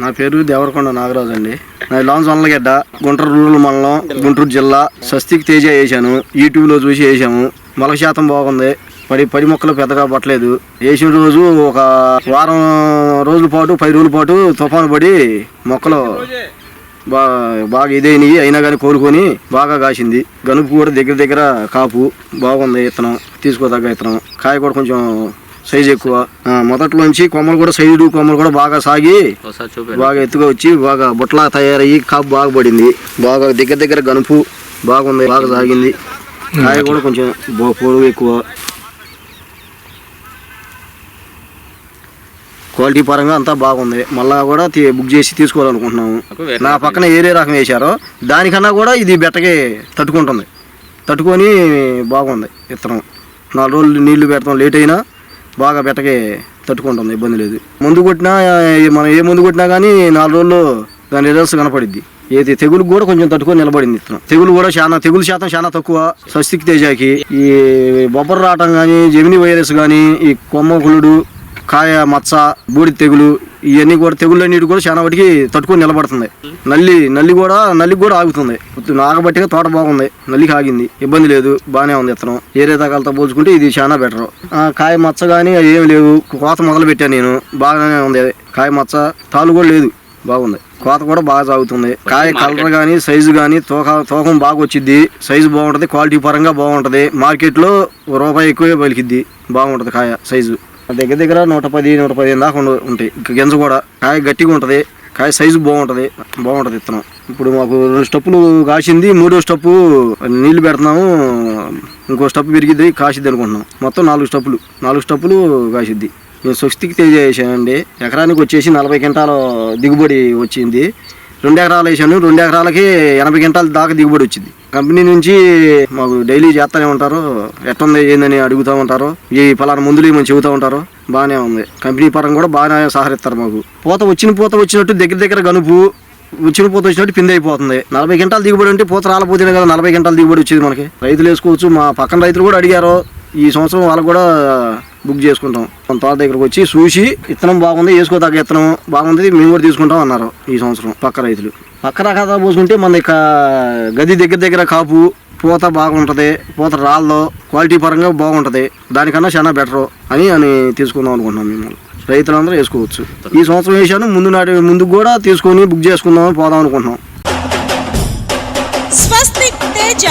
నా పేరు దేవరకొండ నాగరాజు అండి. నా లాన్స్ వనలగడ్డ గుంటూరు రూరల్ మండలం గుంటూరు జిల్లా స్వస్తికి తేజ వేసాను యూట్యూబ్లో చూసి వేసాము మొలక శాతం బాగుంది. పడి పడి మొక్కలు పెద్దగా పట్టలేదు. వేసిన రోజు ఒక వారం రోజుల పాటు పది రోజుల పాటు తుఫాను పడి మొక్కలు బాగా బాగా ఇదైనవి. అయినా కానీ కోలుకొని బాగా కాసింది. గనుపు కూడా దగ్గర దగ్గర కాపు. బాగుంది ఇత్తనం. తీసుకోదగ్గ ఇత్తనం. కాయ కూడా కొంచెం సైజు ఎక్కువ. మొదట్లోంచి కొమ్మలు కూడా సైజు కొమ్మలు కూడా బాగా సాగి బాగా ఎత్తుగా వచ్చి బాగా బుట్టలా తయారయ్యి కాపు బాగా పడింది. బాగా దగ్గర దగ్గర గనుపు బాగుంది బాగా సాగింది. కాయ కూడా కొంచెం పొడవు ఎక్కువ. క్వాలిటీ పరంగా అంతా బాగుంది. మళ్ళా కూడా బుక్ చేసి తీసుకోవాలనుకుంటున్నాము. నా పక్కన ఏరే రకం వేశారో. దానికన్నా కూడా ఇది బెట్టకి తట్టుకుంటుంది. తట్టుకొని బాగుంది. విత్తనం. నాలుగు రోజులు నీళ్ళు పెడతాం. లేట్ అయినా బాగా బెట్టకి తట్టుకుంటుంది ఇబ్బంది లేదు. ముందు కొట్టినా మనం ఏ ముందు కొట్టినా కానీ నాలుగు రోజుల్లో దాని రిజల్ట్స్ కనపడిద్ది. ఏది తెగులు కూడా కొంచెం తట్టుకొని నిలబడింది విత్తనం తెగులు కూడా చాలా తెగులు శాతం చాలా తక్కువ. స్వస్తికి తేజాకి ఈ బొబ్బర రావటం కానీ జెమిని వైరస్ కానీ ఈ కొమ్మ కులుడు కాయ మచ్చ బూడి తెగులు ఇవన్నీ కూడా తెగుళ్ళన్నిటి కూడా చాలా వాటికి తట్టుకొని నిలబడుతుంది. నల్లి నల్లి కూడా నల్లికి కూడా ఆగుతుంది. నాగబట్టిగా తోట బాగుంది. నల్లికి ఆగింది. ఇబ్బంది లేదు. బాగానే ఉంది ఇత్తనం ఏరే తగాలతో పోల్చుకుంటే ఇది చాలా బెటర్ కాయ మచ్చ కానీ ఏం లేవు. కోత మొదలు పెట్టాను నేను. బాగానే ఉంది కాయ మచ్చ తాలు కూడా లేదు. బాగుంది. కోత కూడా బాగా సాగుతుంది. కాయ కలర్ కానీ సైజు కానీ తూక తూకం బాగా వచ్చింది సైజు బాగుంటది. క్వాలిటీ పరంగా బాగుంటది. మార్కెట్లో రూపాయి ఎక్కువే పలికిద్ది. బాగుంటది కాయ సైజు దగ్గర దగ్గర నూట పది నూట పదిహేను దాకా ఉంటాయి. గింజ కూడా. కాయ గట్టిగా ఉంటుంది. కాయ సైజు బాగుంటుంది. బాగుంటుంది ఇత్తనం. ఇప్పుడు మాకు రెండు స్టప్పులు కాసింది మూడో స్టప్పు నీళ్ళు పెడుతున్నాము. ఇంకో స్టప్ పెరిగిద్ది కాసిద్ది అనుకుంటున్నాం. మొత్తం నాలుగు స్టప్పులు. నాలుగు స్టప్పులు కాసిద్ది. నేను స్వస్తికి తెలియజేసానండి ఎకరానికి వచ్చేసి నలభై క్వింటాల దిగుబడి వచ్చింది. రెండు ఎకరాలు వేసాను. రెండు ఎకరాలకి ఎనభై క్వింటాల దాకా దిగుబడి వచ్చింది. కంపెనీ నుంచి మాకు డైలీ చేస్తూనే ఉంటారు. ఎట్టుంది ఏందని అడుగుతూ ఉంటారు. ఈ పలానా మందులు ఏమని చెబుతూ ఉంటారు. బాగానే ఉంది. కంపెనీ పరంగా కూడా బాగానే సహకరిస్తారు మాకు. పూత వచ్చిన పూత వచ్చినట్టు దగ్గర దగ్గర గనుపు వచ్చిన పూత వచ్చినట్టు పిండి అయిపోతుంది. నలభై గంటల దిగుబడి అంటే పూత రాలపోతేనే కదా నలభై గంటల దిగుబడి వచ్చేది మనకి. రైతులు వేసుకోవచ్చు. మా పక్కన రైతులు కూడా అడిగారు. ఈ సంవత్సరం వాళ్ళు కూడా బుక్ చేసుకుంటాం. మన తోట దగ్గరకు వచ్చి చూసి ఇత్తనం బాగుంది వేసుకోదగ్గ ఇత్తనం బాగుంది మేము కూడా తీసుకుంటాం అన్నారు ఈ సంవత్సరం పక్క రైతులు. పక్క రకాల పోసుకుంటే మన ఇక గది దగ్గర దగ్గర కాపు పూత బాగుంటుంది పూత రాళ్ళలో క్వాలిటీ పరంగా బాగుంటుంది దానికన్నా చాలా బెటర్ అని అని తీసుకుందాం అనుకుంటున్నాం మేము. రైతులందరూ వేసుకోవచ్చు. ఈ సంవత్సరం వేసాను ముందు నాటి ముందు కూడా తీసుకొని బుక్ చేసుకుందాం పోదాం అనుకుంటున్నాం.